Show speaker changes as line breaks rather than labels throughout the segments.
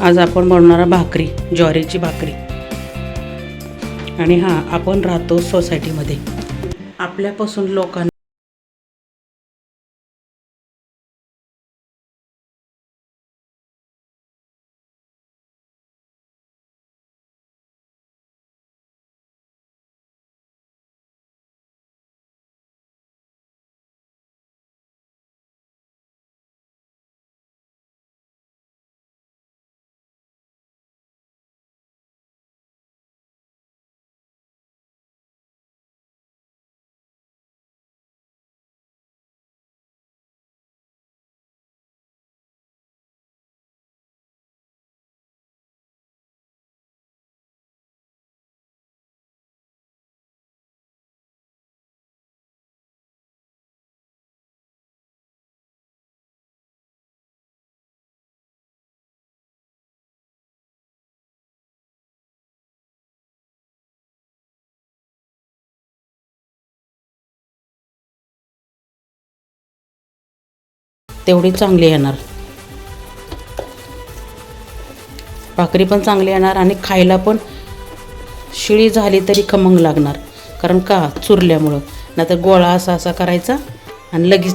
आज आपण बनवणार भाकरी ज्वारीची भाकरी. आणि हां आपण राहतो सोसायटीमध्ये आपल्यापासून लोकांना तेवढी चांगली येणार. भाकरी पण चांगली येणार आणि खायला पण शिळी झाली तरी खमंग लागणार. कारण का? चुरल्यामुळं. नाहीतर गोळा असा असा करायचा आणि लगेच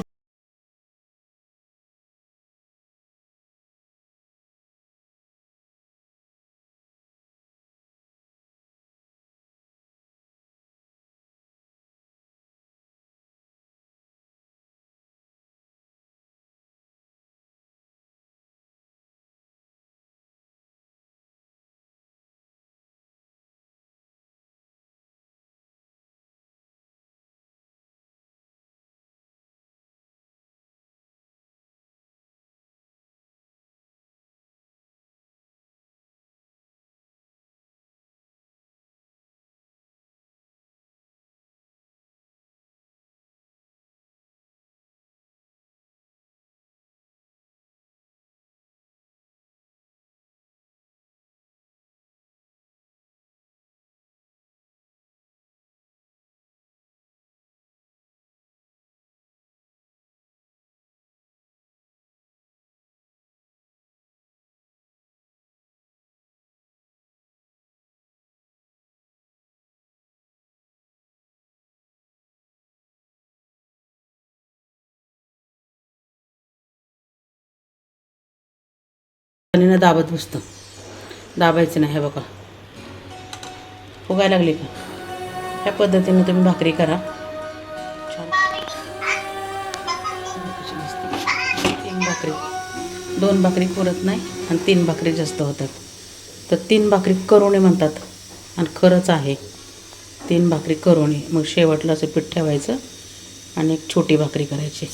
पाणीनं दाबत बसतं. दाबायचं नाही हे बघा. फुगायला लागली का? ह्या पद्धतीने तुम्ही भाकरी करा. छान. तीन भाकरी. दोन भाकरी पुरत नाही आणि तीन भाकरी जास्त होतात. तर तीन भाकरी करोणे म्हणतात. आणि खरंच आहे. तीन भाकरी करोणे मग शेवटला असं पीठ ठेवायचं आणि एक छोटी भाकरी करायची.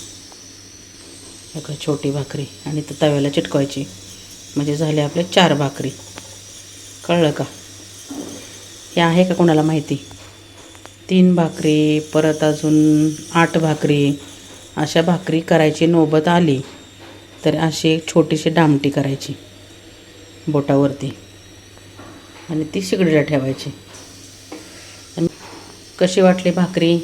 बघा छोटी भाकरी. आणि तर तव्याला चिटकवायची. म्हणजे झाले आपले चार भाकरी. कळलं का? हे आहे का कोणाला माहिती? तीन भाकरी परत अजून आठ भाकरी. अशा भाकरी करायची नोबत आली तर अशी एक छोटीशी डामटी करायची बोटावरती. आणि ती शिगडीला ठेवायची. आणि कशी वाटली भाकरी?